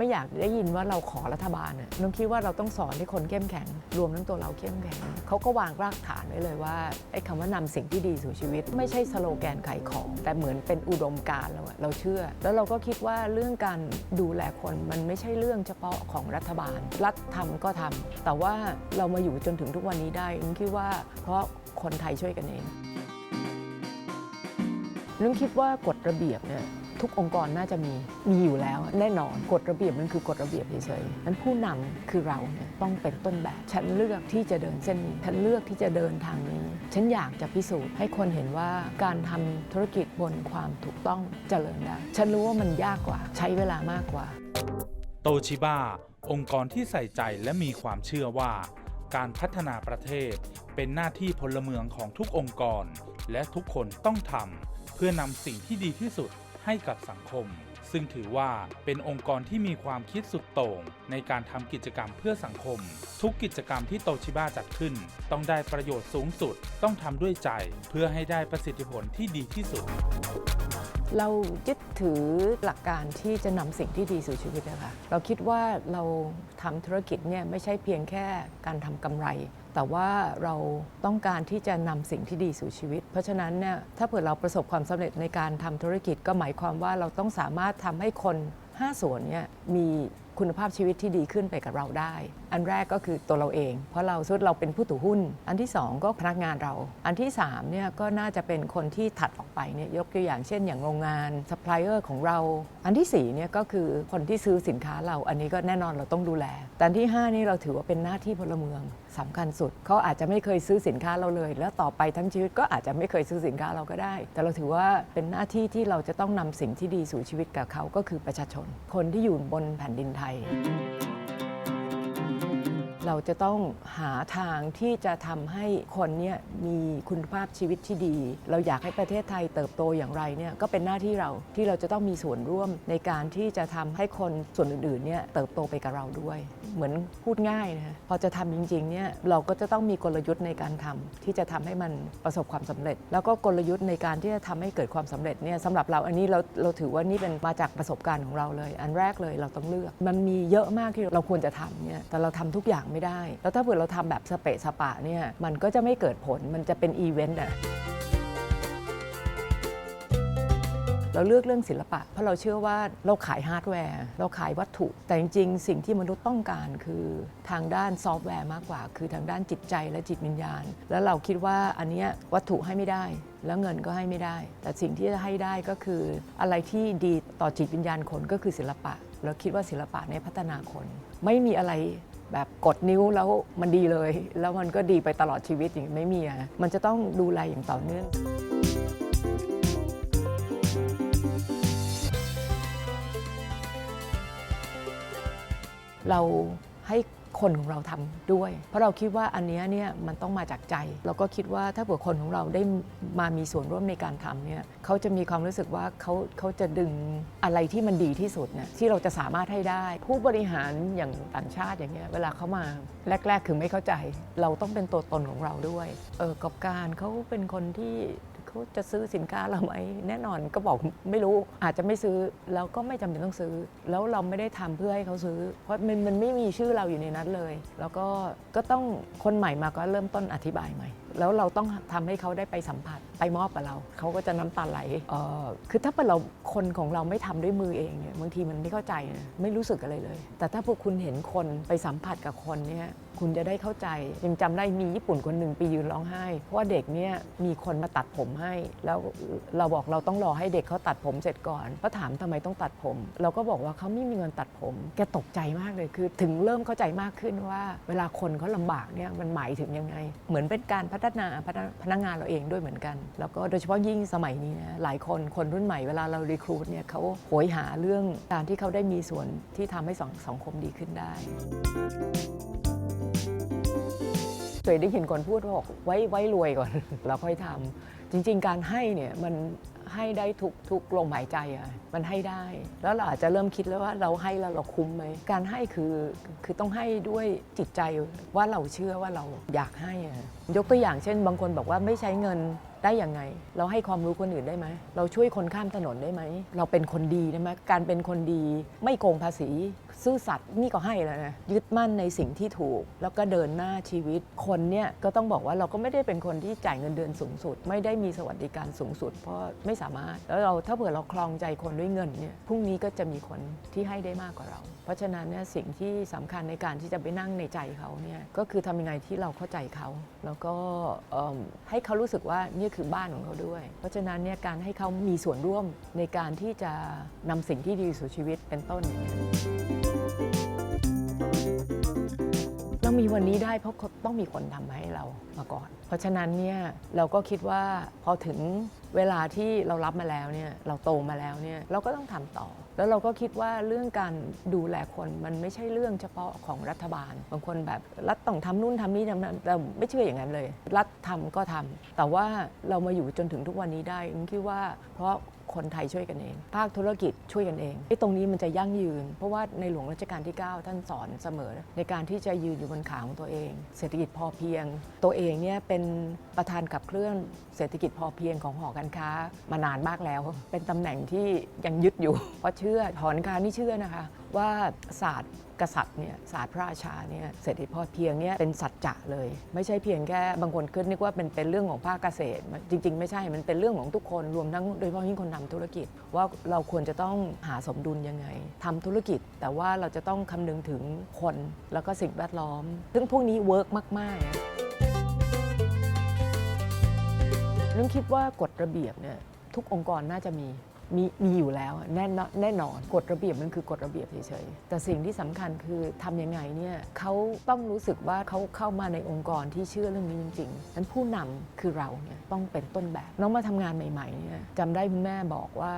ไม่อยากได้ยินว่าเราขอรัฐบาลน่ะน้องคิดว่าเราต้องสอนให้คนเข้มแข็ง รวมทั้งตัวเราเข้มแข็งเขาก็วางรากฐานไว้เลยว่าไอ้คำว่านำสิ่งที่ดีสู่ชีวิต ไม่ใช่สโลแกนขายของ แต่เหมือนเป็นอุดมการณ์เราอะเราเชื่อ แล้วเราก็คิดว่าเรื่องการดูแลคนมันไม่ใช่เรื่องเฉพาะของรัฐบาล รัฐทำก็ทำแต่ว่าเรามาอยู่จนถึงทุกวันนี้ได้น้องคิดว่าเพราะคนไทยช่วยกันเองนึกคิดว่ากฎระเบียบเนี่ย ทุกองค์กรน่าจะมีมีอยู่แล้วแน่นอนกฎระเบียบมันคือกฎระเบียบเฉยๆนั้นผู้นำคือเราเนี่ยต้องเป็นต้นแบบฉันเลือกที่จะเดินเส้นนี้ฉันเลือกที่จะเดินทางนี้ ฉันอยากจะพิสูจน์ให้คนเห็นว่าการทำธุรกิจบนความถูกต้องเจริญได้ฉันรู้ว่ามันยากกว่า ใช้เวลามากกว่า โตชิบ้าองค์กรที่ใส่ใจและมีความเชื่อว่า การพัฒนาประเทศ เป็นหน้าที่พลเมืองของทุกองค์กร และทุกคนต้องทำเพื่อนำสิ่งที่ดีที่สุด ให้กับสังคม ซึ่งถือว่าเป็นองค์กรที่มีความคิดสุดโต่ง ในการทำกิจกรรมเพื่อสังคม ทุกกิจกรรมที่โตชิบ้าจัดขึ้น ต้องได้ประโยชน์สูงสุด ต้องทำด้วยใจ เพื่อให้ได้ประสิทธิผลที่ดีที่สุดเรายึดถือหลักการที่จะนำสิ่งที่ดีสู่ชีวิตนะคะ เราคิดว่าเราทำธุรกิจเนี่ยไม่ใช่เพียงแค่การทำกำไร แต่ว่าเราต้องการที่จะนำสิ่งที่ดีสู่ชีวิต เพราะฉะนั้นเนี่ยถ้าเผื่อเราประสบความสำเร็จในการทำธุรกิจก็หมายความว่าเราต้องสามารถทำให้คน 5 ส่วนเนี่ยมีคุณภาพชีวิตที่ดีขึ้นไปกับเราได้ อันแรกก็คือตัวเราเอง เพราะเราสุดเราเป็นผู้ถือหุ้น อันที่ 2 ก็พนักงานเรา อันที่3เนี่ยก็น่าจะเป็นคนที่ถัดออกไปเนี่ยยกตัวอย่างเช่นอย่างโรงงานซัพพลายเออร์ของเรา อันที่4เนี่ยก็คือคนที่ซื้อสินค้าเรา อันนี้ก็แน่นอนเราต้องดูแล แต่อันที่ 5 นี่เราถือว่าเป็นหน้าที่พลเมืองสำคัญสุดเขาอาจจะไม่เคยซื้อสินค้าเราเลย แล้วต่อไปทั้งชีวิตก็อาจจะไม่เคยซื้อสินค้าเราก็ได้ แต่เราถือว่าเป็นหน้าที่ที่เราจะต้องนำสิ่งที่ดีสู่ชีวิตกับเขาก็คือประชาชน คนที่อยู่บนแผ่นดินไทย เราจะต้องหาทางที่จะทำให้คนเนี่ยมีคุณภาพชีวิตที่ดี เราอยากให้ประเทศไทยเติบโตอย่างไรเนี่ยก็เป็นหน้าที่เราที่เราจะต้องมีส่วนร่วมในการที่จะทำให้คนส่วนอื่นๆเนี่ยเติบโตไปกับเราด้วย เหมือนพูดง่ายนะพอจะทำจริงๆเนี่ยเราก็จะต้องมีกลยุทธ์ในการทำที่จะทำให้มันประสบความสำเร็จ แล้วก็กลยุทธ์ในการที่จะทำให้เกิดความสำเร็จเนี่ยสำหรับเราอันนี้เราเราถือว่านี่เป็นมาจากประสบการณ์ของเราเลย อันแรกเลยเราต้องเลือก มันมีเยอะมากที่เราควรจะทำเนี่ยแต่เราทำทุกอย่างไม่ได้ แล้วถ้าเผื่อเราทำแบบสเปะสปะเนี่ยมันก็จะไม่เกิดผลมันจะเป็นอีเวนต์อะเราเลือกเรื่องศิลปะ เพราะเราเชื่อว่าเราขายฮาร์ดแวร์ เราขายวัตถุ แต่จริงๆ สิ่งที่มนุษย์ต้องการคือทางด้านซอฟต์แวร์มากกว่า คือทางด้านจิตใจและจิตวิญญาณ แล้วเราคิดว่าอันเนี้ยวัตถุให้ไม่ได้ แล้วเงินก็ให้ไม่ได้ แต่สิ่งที่จะให้ได้ก็คืออะไรที่ดีต่อจิตวิญญาณคนก็คือศิลปะ เราคิดว่าศิลปะเนี่ยพัฒนาคน ไม่มีอะไรแบบกดนิ้วแล้วมันดีเลย แล้วมันก็ดีไปตลอดชีวิตอย่างนี้ไม่มีอะมันจะต้องดูแลอย่างต่อเนื่องเรา ให้คนของเราทำด้วย เพราะเราคิดว่าอันนี้เนี่ยมันต้องมาจากใจ เราก็คิดว่าถ้าเผื่อคนของเราได้มามีส่วนร่วมในการทำเนี่ยเขาจะมีความรู้สึกว่าเขาเขาจะดึงอะไรที่มันดีที่สุดเนี่ยที่เราจะสามารถให้ได้ ผู้บริหารอย่างต่างชาติอย่างเงี้ยเวลาเขามาแรก ๆ คือไม่เข้าใจ เราต้องเป็นตัวตนของเราด้วยเออกอบการเขาเป็นคนที่ เขาจะซื้อสินค้าเราไหมแน่นอนก็บอกไม่รู้อาจจะไม่ซื้อแล้วก็ไม่จำเป็นต้องซื้อ แล้วเราไม่ได้ทำเพื่อให้เขาซื้อ เพราะมันมันไม่มีชื่อเราอยู่ในนั้นเลย แล้วก็ก็ต้องคนใหม่มาก็เริ่มต้นอธิบายใหม่ แล้วเราต้องทำให้เขาได้ไปสัมผัสไปมอบกับเรา เขาก็จะน้ำตาไหลเอ่อคือถ้าเป็นเราคนของเราไม่ทำด้วยมือเองเนี่ยบางทีมันไม่เข้าใจนะไม่รู้สึกอะไรเลย แต่ถ้าพวกคุณเห็นคนไปสัมผัสกับคนเนี่ยคุณจะได้เข้าใจยังจำได้มีญี่ปุ่นคนหนึ่งไปยืนร้องไห้ เพราะว่าเด็กเนี่ยมีคนมาตัดผมให้ แล้วเราบอกเราต้องรอให้เด็กเขาตัดผมเสร็จก่อนก็ถามทำไมต้องตัดผม เราก็บอกว่าเขาไม่มีเงินตัดผม แกตกใจมากเลยคือ ถึงเริ่มเข้าใจมากขึ้นว่า เวลาคนเขาลำบากเนี่ยมันหมายถึงยังไง เหมือนเป็นการพัฒนาพนักพนักงานเราเองด้วยเหมือนกัน แล้วก็โดยเฉพาะยิ่งสมัยนี้นะหลายคนคนรุ่นใหม่เวลาเรารีครูดเนี่ยเขาโหยหาเรื่องการที่เขาได้มีส่วนที่ทำให้สังสังคมดีขึ้นได้เคยได้ยินคนพูดว่าบอกไว้ไว้รวยก่อน แล้วค่อยทำจริง ๆ การให้เนี่ยมัน ให้ได้ทุกทุกลมหายใจอะมันให้ได้ แล้วเราอาจจะเริ่มคิดแล้วว่าเราให้แล้วเราคุ้มไหมการให้คือคือต้องให้ด้วยจิตใจว่าเราเชื่อว่าเราอยากให้อะยกตัวอย่างเช่น บางคนบอกว่าไม่ใช้เงินได้ยังไง เราให้ความรู้คนอื่นได้ไหม เราช่วยคนข้ามถนนได้ไหม เราเป็นคนดีได้ไหมการเป็นคนดีไม่โกงภาษี ซื่อสัตย์นี่ก็ให้แล้วนะยึดมั่นในสิ่งที่ถูก แล้วก็เดินหน้าชีวิตคนเนี่ยก็ต้องบอกว่าเราก็ไม่ได้เป็นคนที่จ่ายเงินเดือนสูงสุด ไม่ได้มีสวัสดิการสูงสุด เพราะไม่สามารถ แล้วเราถ้าเผื่อเราคลองใจคนด้วยเงินเนี่ยพรุ่งนี้ก็จะมีคนที่ให้ได้มากกว่าเรา เพราะฉะนั้นเนี่ยสิ่งที่สำคัญในการที่จะไปนั่งในใจเขาเนี่ยก็คือทำยังไงที่เราเข้าใจเขา แล้วก็ให้เขารู้สึกว่านี่คือบ้านของเขาด้วย เพราะฉะนั้นเนี่ยการให้เขามีส่วนร่วมในการที่จะนำสิ่งที่ดีสู่ชีวิตเป็นต้นอย่างเงี้ย วันนี้ได้เพราะต้องมีคนทำให้เรามาก่อน เพราะฉะนั้นเนี่ยเราก็คิดว่าพอถึงเวลาที่เรารับมาแล้วเนี่ยเราโตมาแล้วเนี่ยเราก็ต้องทำต่อ แล้วเราก็คิดว่าเรื่องการดูแลคนมันไม่ใช่เรื่องเฉพาะของรัฐบาล บางคนแบบรัฐต้องทำนู่นทำนี่ทำนั่นแต่ไม่เชื่ออย่างนั้นเลย รัฐทำก็ทำแต่ว่าเรามาอยู่จนถึงทุกวันนี้ได้ผมคิดว่าเพราะ คนไทยช่วยกันเอง ภาคธุรกิจช่วยกันเองไอ้ตรงนี้มันจะยั่งยืน เพราะว่าในหลวงรัชกาลที่ 9 ท่านสอนเสมอ ในการที่จะยืนอยู่บนขาของตัวเอง เศรษฐกิจพอเพียง ตัวเองเนี่ยเป็นประธานขับเคลื่อนเศรษฐกิจพอเพียงของหอการค้ามานานมากแล้ว เป็นตำแหน่งที่ยังยึดอยู่เพราะเชื่อหอการค้านี่เชื่อนะคะ ว่าศาสตร์ กษัตริย์เนี่ยศาสตร์พระราชาเนี่ยเศรษฐกิจพอเพียงเนี่ยเป็นสัจจะเลย ไม่ใช่เพียงแค่บางคนคิดนึกว่าเป็นเป็นเรื่องของภาคเกษตร จริง ๆ ไม่ใช่มันเป็นเรื่องของทุกคนรวมทั้งโดยเฉพาะยิ่งคนทำธุรกิจ ว่าเราควรจะต้องหาสมดุลยังไงทำธุรกิจ แต่ว่าเราจะต้องคำนึงถึงคนแล้วก็สิ่งแวดล้อม ซึ่งพวกนี้เวิร์กมาก ๆนะนุ่นคิดว่ากฎระเบียบเนี่ยทุกองค์กรน่าจะมี มีมีอยู่แล้วแน่นอนแน่นอนกฎระเบียบมันคือกฎระเบียบเฉยๆแต่สิ่งที่สำคัญคือทำยังไงเนี่ยเขาต้องรู้สึกว่าเขาเข้ามาในองค์กรที่เชื่อเรื่องนี้จริงๆนั้นผู้นำคือเราเนี่ยต้องเป็นต้นแบบ น้องมาทำงานใหม่ๆเนี่ยจำได้คุณแม่บอกว่า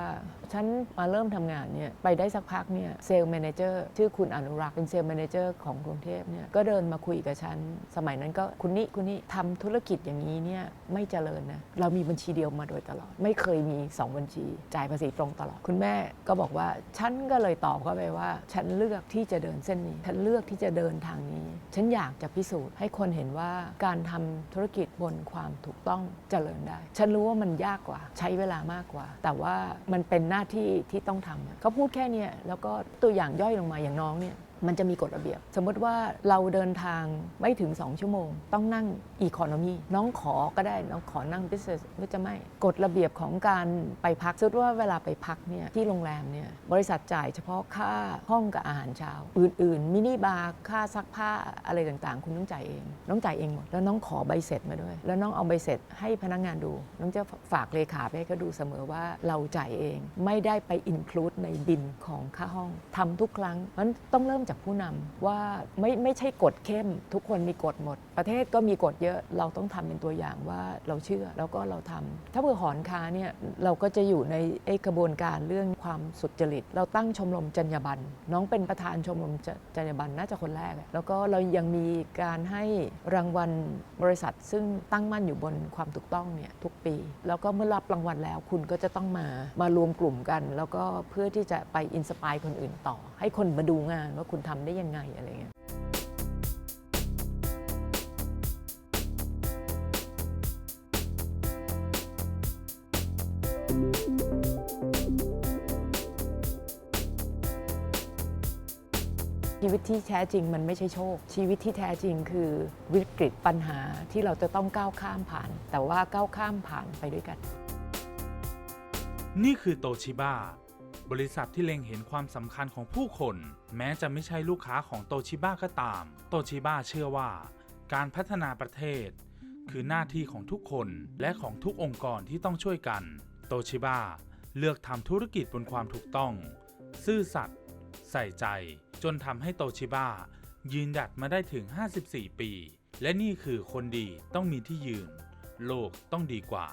ฉันมาเริ่มทำงานเนี่ยไปได้สักพักเนี่ยเซลล์แมเนเจอร์ชื่อคุณอนุรักษ์เป็นเซลล์แมเนเจอร์ของกรุงเทพเนี่ยก็เดินมาคุยกับฉัน สมัยนั้นก็คุณนี่คุณนี่ทำธุรกิจอย่างนี้เนี่ยไม่เจริญนะเรามีบัญชีเดียวมาโดยตลอด ไม่เคยมี 2 บัญชีจ่ายภาษีตรงตลอดคุณแม่ก็บอกว่า ฉันก็เลยตอบเข้าไปว่า ฉันเลือกที่จะเดินเส้นนี้ ฉันเลือกที่จะเดินทางนี้ ฉันอยากจะพิสูจน์ให้คนเห็นว่าการทำธุรกิจบนความถูกต้องเจริญได้ ฉันรู้ว่ามันยากกว่า ใช้เวลามากกว่า แต่ว่ามันเป็นหน้าที่ที่ต้องทำเขาพูดแค่นี้แล้วก็ตัวอย่างย่อยลงมาอย่างน้องเนี่ย มันจะมีกฎระเบียบ สมมติว่าเราเดินทางไม่ถึง 2 ชั่วโมง ต้องนั่งอีคอนมีน้องขอก็ได้น้องขอนั่ง business ไม่จะไม่กฎระเบียบของการไปพักสมมติว่าเวลาไปพักเนี่ยที่โรงแรมเนี่ยบริษัทจ่ายเฉพาะค่าห้องกับอาหารเช้า อื่นๆ มินิบาร์ค่าซักผ้าอะไรต่างๆ คุณต้องจ่ายเอง น้องจ่ายเองหมด แล้วน้องขอใบเสร็จมาด้วย แล้วน้องเอาใบเสร็จให้พนักงานดู น้องจะฝากเลขาไปให้เขาดูเสมอว่าเราจ่ายเองไม่ได้ไปอินคลูดในบินของค่าห้องทำทุกครั้งมันต้องเริ่มจากผู้นำว่าไม่ไม่ใช่กฎเข้ม ทุกคนมีกฎหมด ประเทศก็มีกฎเยอะเราต้องทำเป็นตัวอย่างว่าเราเชื่อแล้วก็เราทำถ้าเผื่อหอนค้าเนี่ยเราก็จะอยู่ในไอ้กระบวนการเรื่องความสุจริต เราตั้งชมรมจรรยาบรรณน้องเป็นประธานชมรมจจรรยาบรรณน่าจะคนแรก แล้วก็เรายังมีการให้รางวัลบริษัท ซึ่งตั้งมั่นอยู่บนความถูกต้องเนี่ยทุกปี แล้วก็เมื่อรับรางวัลแล้วคุณก็จะต้องมามารวมกลุ่มกัน แล้วก็เพื่อที่จะไปอินสปายคนอื่นต่อ ให้คนมาดูงานว่าคุณทำได้ยังไงอะไรเงี้ยชีวิตที่แท้จริงมันไม่ใช่โชค ชีวิตที่แท้จริงคือวิกฤตปัญหาที่เราจะต้องก้าวข้ามผ่าน แต่ว่าก้าวข้ามผ่านไปด้วยกัน นี่คือโตชิบ้า บริษัทที่เล็งเห็นความสำคัญของผู้คน แม้จะไม่ใช่ลูกค้าของโตชิบ้าก็ตาม โตชิบ้าเชื่อว่า การพัฒนาประเทศ คือหน้าที่ของทุกคนและของทุกองค์กรที่ต้องช่วยกัน โตชิบ้าเลือกทำธุรกิจบนความถูกต้อง ซื่อสัตย์ใส่ใจจนทำให้โตชิบ้ายืนหยัดมาได้ถึง 54 ปี และนี่คือคนดีต้องมีที่ยืน โลกต้องดีกว่า